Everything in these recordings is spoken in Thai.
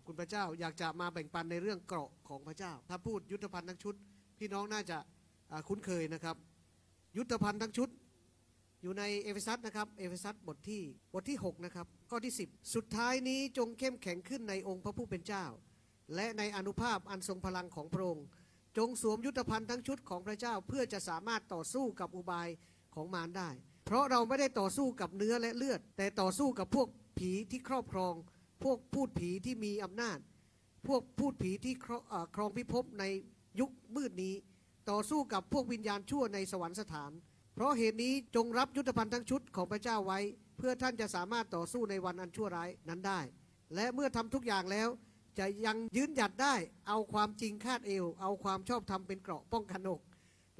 อบคุณพระเจ้า อยากจะมาแบ่งปันในเรื่องเกราะของพระเจ้า ถ้าพูดยุทธภัณฑ์ทั้งชุด พี่น้องน่าจะคุ้นเคยนะครับ ยุทธภัณฑ์ทั้งชุด อยู่ในเอเฟซัสนะครับเอเฟซัสบทที่บทที่6นะครับข้อที่ 10 สุดท้ายนี้จงเข้มแข็งขึ้นในองค์พระผู้เป็นเจ้า และในอนุภาพอันทรงพลังของพระองค์จงสวมยุทธภัณฑ์ทั้งชุดของพระเจ้าเพื่อจะสามารถต่อสู้กับอุบายของมารได้ เพราะเราไม่ได้ต่อสู้กับเนื้อและเลือด แต่ต่อสู้กับพวกผีที่ครอบครอง พวกพูดผีที่มีอำนาจ พวกพูดผีที่ครองพิภพในยุคมืดนี้ ต่อสู้กับพวกวิญญาณชั่วในสวรรคสถาน เพราะเหตุนี้จงรับยุทธภัณฑ์ทั้งชุดของพระเจ้าไว้ เพื่อท่านจะสามารถต่อสู้ในวันอันชั่วร้ายนั้นได้ และเมื่อทำทุกอย่างแล้ว จะยังยืนหยัดได้เอาความจริงคาดเอว เอาความชอบธรรมเป็นเกราะป้องกันอก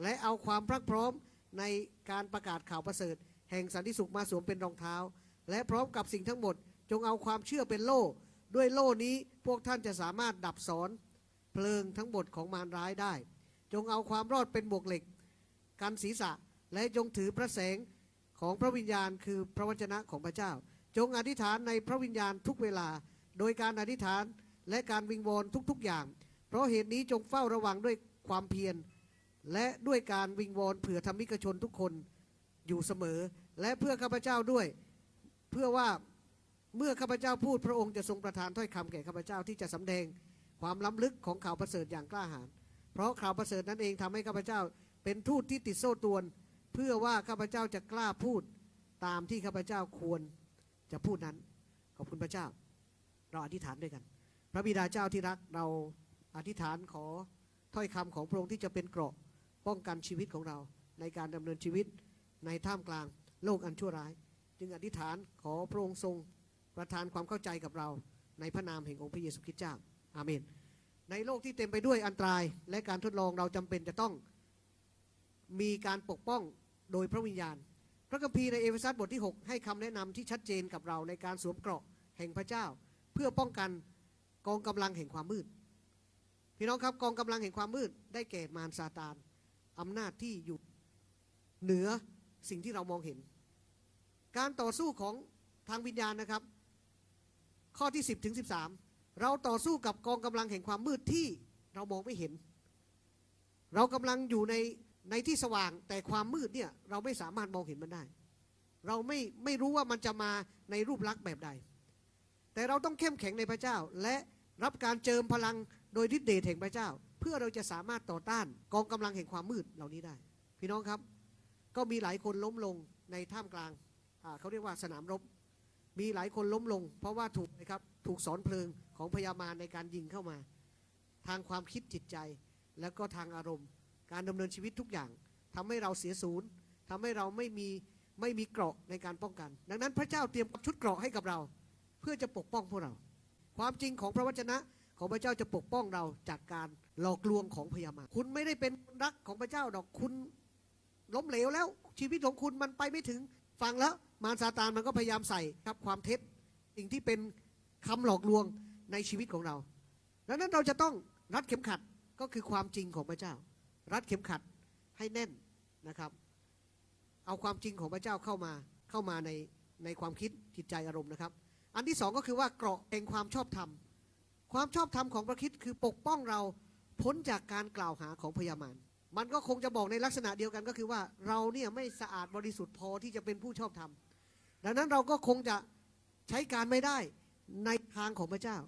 และเอาความพรักพร้อมในการประกาศข่าวประเสริฐ แห่งสันติสุขมาสวมเป็นรองเท้า และพร้อมกับสิ่งทั้งหมด จงเอาความเชื่อเป็นโล่ ด้วยโล่นี้พวกท่านจะสามารถดับสอนเพลิงทั้งหมดของมารร้ายได้ จงเอาความรอดเป็นบวกเหล็ก กันศีรษะและจงถือพระแสงของพระวิญญาณคือพระวจนะของพระเจ้า จงอธิษฐานในพระวิญญาณทุกเวลา โดยการอธิษฐานและการวิงวอนทุกๆอย่าง เพราะเหตุนี้จงเฝ้าระวังด้วยความเพียรและด้วยการวิงวอนเผื่อธรรมิกชนทุกคนอยู่เสมอ และเพื่อข้าพเจ้าด้วย เพื่อว่า เมื่อข้าพเจ้าพูดพระองค์จะทรงประทานถ้อยคำแก่ข้าพเจ้าที่จะสำแดงความล้ำลึกของข่าวประเสริฐอย่างกล้าหาญเพราะข่าวประเสริฐนั้นเองทำให้ข้าพเจ้าเป็นทูตที่ติดโซ่ตวน เพื่อว่าข้าพเจ้าจะกล้าพูดตามที่ข้าพเจ้าควรจะพูดนั้น ขอบคุณพระเจ้า เราอธิษฐานด้วยกัน พระบิดาเจ้าที่รักเราอธิษฐานขอถ้อยคำของพระองค์ที่จะเป็นเกราะป้องกันชีวิตของเรา ในการดำเนินชีวิตในท่ามกลางโลกอันชั่วร้าย จึงอธิษฐานขอพระองค์ทรง ประทานความเข้าใจกับเราในพระนามแห่งองค์พระเยซูคริสต์เจ้า อาเมน ในโลกที่เต็มไปด้วยอันตรายและการทดลองเราจำเป็นจะต้องมีการปกป้องโดยพระวิญญาณ พระคัมภีร์ในเอเฟซัสบทที่ 6 ให้คำแนะนำที่ชัดเจนกับเราในการสวมเกราะแห่งพระเจ้า เพื่อป้องกันกองกำลังแห่งความมืด พี่น้องครับกองกำลังแห่งความมืด ได้แก่มารซาตานอำนาจที่อยู่เหนือสิ่งที่เรามองเห็น การต่อสู้ของทางวิญญาณนะครับ ข้อที่ 10 ถึง 13 เราต่อสู้กับกองกำลังแห่งความมืดที่เรามองไม่เห็น เรากำลังอยู่ในในที่สว่างแต่ความมืดเนี่ยเราไม่สามารถมองเห็นมันได้ เราไม่ไม่รู้ว่ามันจะมาในรูปลักษณ์แบบใด แต่เราต้องเข้มแข็งในพระเจ้า และรับการเจิมพลังโดยฤทธิเดชแห่งพระเจ้า เพื่อเราจะสามารถต่อต้านกองกำลังแห่งความมืดเหล่านี้ได้ พี่น้องครับ ก็มีหลายคนล้มลงในท่ามกลางเขาเรียกว่าสนามรบ มีหลายคนล้มลง เพราะว่าถูกนะครับถูกสอนเพลิงของพยามารในการยิงเข้ามา ทางความคิดจิตใจแล้วก็ทางอารมณ์ การดำเนินชีวิตทุกอย่างทำให้เราเสียศูนย์ทำให้เราไม่มีไม่มีเกราะในการป้องกัน ดังนั้นพระเจ้าเตรียมชุดเกราะให้กับเรา เพื่อจะปกป้องพวกเรา ความจริงของพระวจนะของพระเจ้าจะปกป้องเราจากการหลอกลวงของพยามารคุณไม่ได้เป็นรักของพระเจ้าดอกคุณล้มเหลวแล้วชีวิตของคุณมันไปไม่ถึงฟังแล้ว มารซาตานมันก็พยายามใส่ครับความเท็จสิ่งที่เป็นคำหลอกลวงในชีวิตของเราดังนั้นเราจะต้องรัดเข็มขัดก็คือความจริงของพระเจ้า รัดเข็มขัดให้แน่นนะครับ เอาความจริงของพระเจ้าเข้ามาเข้ามาในในความคิดจิตใจอารมณ์นะครับ อันที่สองก็คือว่าเกราะแห่งความชอบธรรม ความชอบธรรมของพระคิดคือปกป้องเราพ้นจากการกล่าวหาของพยามารมันก็คงจะบอกในลักษณะเดียวกันก็คือว่าเราเนี่ยไม่สะอาดบริสุทธิ์พอที่จะเป็นผู้ชอบธรรม ดังนั้นเราก็คงจะใช้การไม่ได้ในทางของพระเจ้า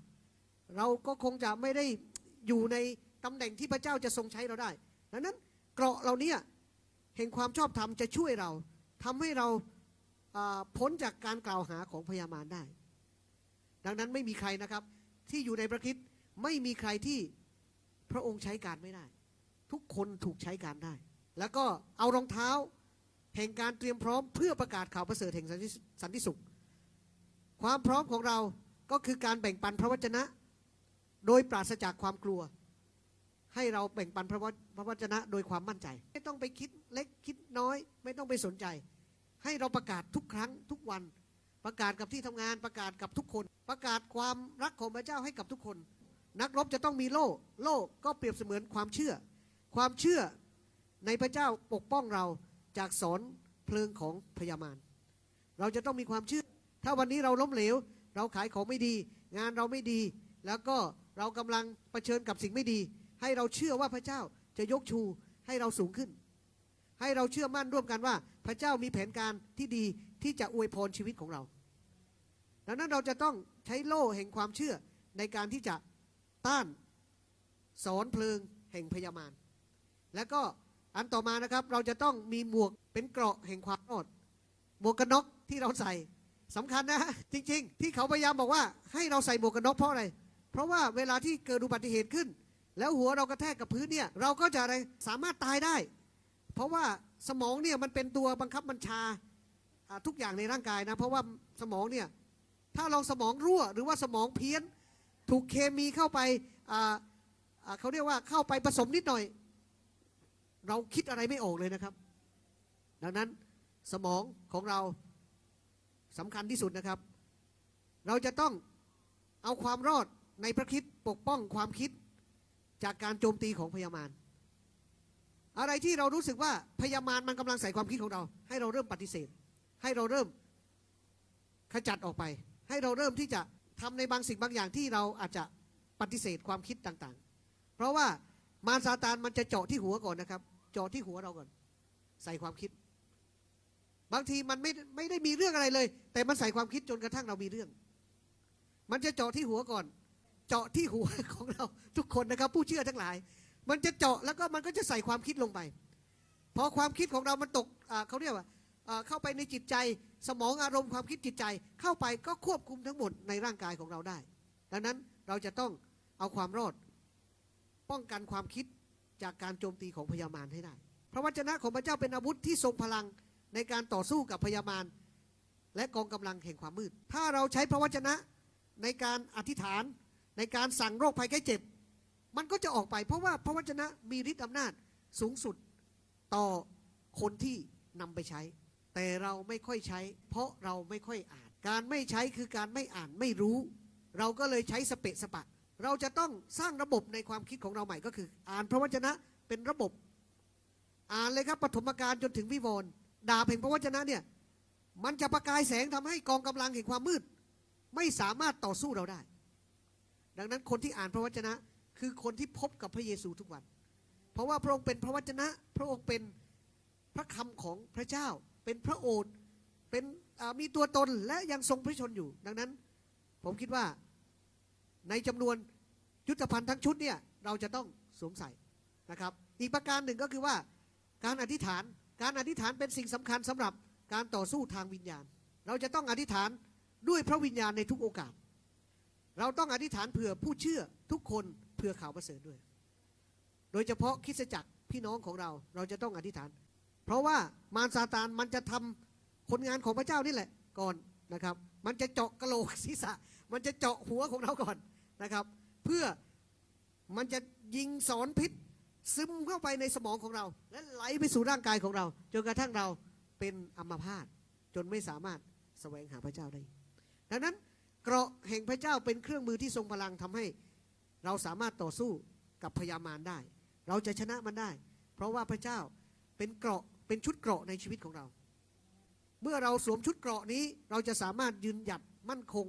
เราก็คงจะไม่ได้อยู่ในตำแหน่งที่พระเจ้าจะทรงใช้เราได้ ดังนั้นเกราะเราเนี่ยแห่งความชอบธรรมจะช่วยเราทำให้เราพ้นจากการกล่าวหาของพยามารได้ ดังนั้นไม่มีใครนะครับที่อยู่ในพระคริสต์ไม่มีใครที่พระองค์ใช้การไม่ได้ ทุกคนถูกใช้การได้ แล้วก็เอารองเท้า แห่งการเตรียมพร้อมเพื่อประกาศข่าวประเสริฐแห่งสันติศสุข ความพร้อมของเราก็คือการแบ่งปันพระวจนะ โดยปราศจากความกลัว ให้เราแบ่งปันพระวพระวจนะโดยความมั่นใจ ไม่ต้องไปคิดเล็กคิดน้อย ไม่ต้องไปสนใจ ให้เราประกาศทุกครั้งทุกวัน ประกาศกับที่ทำงานประกาศกับทุกคน ประกาศความรักของพระเจ้าให้กับทุกคน นักรบจะต้องมีโล่ โล่ก็เปรียบเสมือนความเชื่อ ความเชื่อในพระเจ้าปกป้องเรา จากสอนเพลิงของพยามารเราจะต้องมีความเชื่อ ถ้าวันนี้เราล้มเหลว เราขายของไม่ดี งานเราไม่ดี แล้วก็เรากำลังเผชิญกับสิ่งไม่ดี ให้เราเชื่อว่าพระเจ้าจะยกชูให้เราสูงขึ้น ให้เราเชื่อมั่นร่วมกันว่า พระเจ้ามีแผนการที่ดีที่จะอวยพรชีวิตของเรา ดังนั้นเราจะต้องใช้โล่แห่งความเชื่อในการที่จะต้านสอนเพลิงแห่งพยามาร แล้วก็ อันต่อมานะครับเราจะต้องมีหมวกเป็นเกราะแห่งความรอดหมวกกันน็อกที่เราใส่สำคัญนะจริง ๆ ที่เขาพยายามบอกว่าให้เราใส่หมวกกันน็อกเพราะอะไร เพราะว่าเวลาที่เกิดอุบัติเหตุขึ้น แล้วหัวเรากระแทกกับพื้นเนี่ยเราก็จะอะไรสามารถตายได้ เพราะว่าสมองเนี่ยมันเป็นตัวบังคับบัญชาทุกอย่างในร่างกายนะเพราะว่าสมองเนี่ยถ้าเราสมองรั่วหรือว่าสมองเพี้ยน ถูกเคมีเข้าไปเขาเรียกว่าเข้าไปผสมนิดหน่อย เราคิดอะไรไม่ออกเลยนะครับ ดังนั้นสมองของเราสำคัญที่สุดนะครับ เราจะต้องเอาความรอดในพระคิดปกป้องความคิดจากการโจมตีของพยามารอะไรที่เรารู้สึกว่าพยามารมันกำลังใส่ความคิดของเรา ให้เราเริ่มปฏิเสธ ให้เราเริ่มขจัดออกไป ให้เราเริ่มที่จะทำในบางสิ่งบางอย่างที่เราอาจจะปฏิเสธความคิดต่างๆ เพราะว่ามารซาตานมันจะเจาะที่หัวก่อนนะครับ จาะที่หัวเราก่อน ใส่ความคิด บางทีมันไม่ไม่ได้มีเรื่องอะไรเลย แต่มันใส่ความคิดจนกระทั่งเรามีเรื่อง มันจะเจาะที่หัวก่อน เจาะที่หัวของเราทุกคนนะครับ ผู้เชื่อทั้งหลาย มันจะเจาะแล้วก็มันก็จะใส่ความคิดลงไปพอความคิดของเรามันตกเขาเรียกว่าเข้าไปในจิตใจสมองอารมณ์ความคิดจิตใจเข้าไปก็ควบคุมทั้งหมดในร่างกายของเราได้ ดังนั้นเราจะต้องเอาความรอด ป้องกันความคิด จากการโจมตีของพยามารให้ได้ พระวจนะของพระเจ้าเป็นอาวุธที่ทรงพลังในการต่อสู้กับพยามารและกองกำลังแห่งความมืด ถ้าเราใช้พระวจนะในการอธิษฐานในการสั่งโรคภัยไข้เจ็บ มันก็จะออกไป เพราะว่าพระวจนะมีฤทธิ์อำนาจสูงสุดต่อคนที่นำไปใช้ แต่เราไม่ค่อยใช้ เพราะเราไม่ค่อยอ่าน การไม่ใช้คือการไม่อ่านไม่รู้ เราก็เลยใช้สเปะสปะ เราจะต้องสร้างระบบในความคิดของเราใหม่ก็คือ อ่านพระวจนะเป็นระบบ อ่านเลยครับปฐมกาลจนถึงวิวรณ์ดาบแห่งพระวจนะเนี่ยมันจะประกายแสงทำให้กองกำลังแห่งความมืด ไม่สามารถต่อสู้เราได้ ดังนั้นคนที่อ่านพระวจนะคือคนที่พบกับพระเยซูทุกวัน เพราะว่าพระองค์เป็นพระวจนะ พระองค์เป็นพระคำของพระเจ้า เป็นพระโอษฐ์เป็นมีตัวตนและยังทรงพระชนอยู่ ดังนั้น ผมคิดว่าในจำนวน ยุทธภัณฑ์ทั้งชุดเนี่ยเราจะต้องสวมใส่นะครับ อีกประการหนึ่งก็คือว่าการอธิษฐานการอธิษฐานเป็นสิ่งสำคัญสำหรับการต่อสู้ทางวิญญาณ เราจะต้องอธิษฐานด้วยพระวิญญาณในทุกโอกาส เราต้องอธิษฐานเผื่อผู้เชื่อทุกคนเผื่อข่าวประเสริฐด้วย โดยเฉพาะคริสจักรพี่น้องของเราเราจะต้องอธิษฐาน เพราะว่ามารซาตานมันจะทำผลงานของพระเจ้านี่แหละก่อนนะครับ มันจะเจาะกระโหลกศีรษะ มันจะเจาะหัวของเราก่อนนะครับ เพื่อมันจะยิงสอนพิษซึมเข้าไปในสมองของเรา และไหลไปสู่ร่างกายของเรา จนกระทั่งเราเป็นอัมพาตจนไม่สามารถแสวงหาพระเจ้าได้ ดังนั้นเกราะแห่งพระเจ้าเป็นเครื่องมือที่ทรงพลังทำให้เราสามารถต่อสู้กับพยามารได้ เราจะชนะมันได้ เพราะว่าพระเจ้าเป็นเกราะเป็นชุดเกราะในชีวิตของเรา เมื่อเราสวมชุดเกราะนี้เราจะสามารถยืนหยัดมั่นคง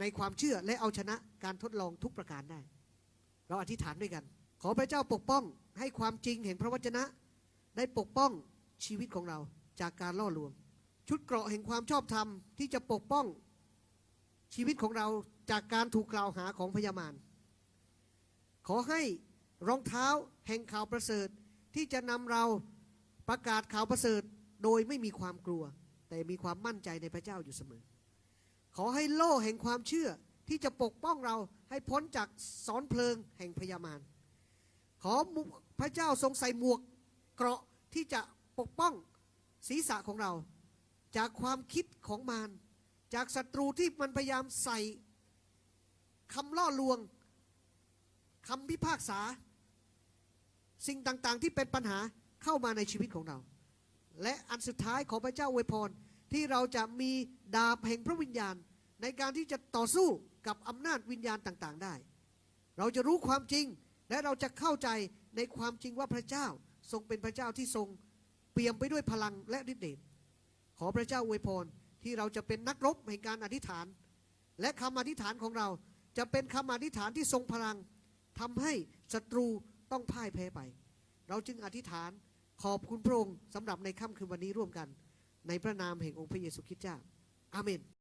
ในความเชื่อและเอาชนะการทดลองทุกประการได้ เราอธิษฐานด้วยกัน ขอพระเจ้าปกป้องให้ความจริงแห่งพระวจนะ ได้ปกป้องชีวิตของเราจากการล่อลวง ชุดเกราะแห่งความชอบธรรมที่จะปกป้องชีวิตของเราจากการถูกกล่าวหาของพยามารขอให้รองเท้าแห่งข่าวประเสริฐที่จะนำเราประกาศข่าวประเสริฐโดยไม่มีความกลัว แต่มีความมั่นใจในพระเจ้าอยู่เสมอ ขอให้โล่แห่งความเชื่อที่จะปกป้องเราให้พ้นจากสอนเพลิงแห่งพยามาร ขอพระเจ้าทรงใส่หมวกเกราะที่จะปกป้องศีรษะของเรา จากความคิดของมารจากศัตรูที่มันพยายามใส่คำล่อลวงคำพิพากษา สิ่งต่างๆที่เป็นปัญหาเข้ามาในชีวิตของเรา และอันสุดท้ายขอพระเจ้าอวยพร ที่เราจะมีดาบแห่งพระวิญญาณ ในการที่จะต่อสู้กับอำนาจวิญญาณต่างๆได้ เราจะรู้ความจริงและเราจะเข้าใจในความจริงว่าพระเจ้าทรงเป็นพระเจ้าที่ทรงเปี่ยมไปด้วยพลังและฤทธิ์เดชขอพระเจ้าอวยพรที่เราจะเป็นนักรบแห่งการอธิษฐาน และคำอธิษฐานของเราจะเป็นคำอธิษฐานที่ทรงพลังทำให้ศัตรูต้องพ่ายแพ้ไป เราจึงอธิษฐานขอบคุณพระองค์สำหรับในค่ำคืนวันนี้ร่วมกัน ในพระนามแห่งองค์พระเยซูคริสต์เจ้าอาเมน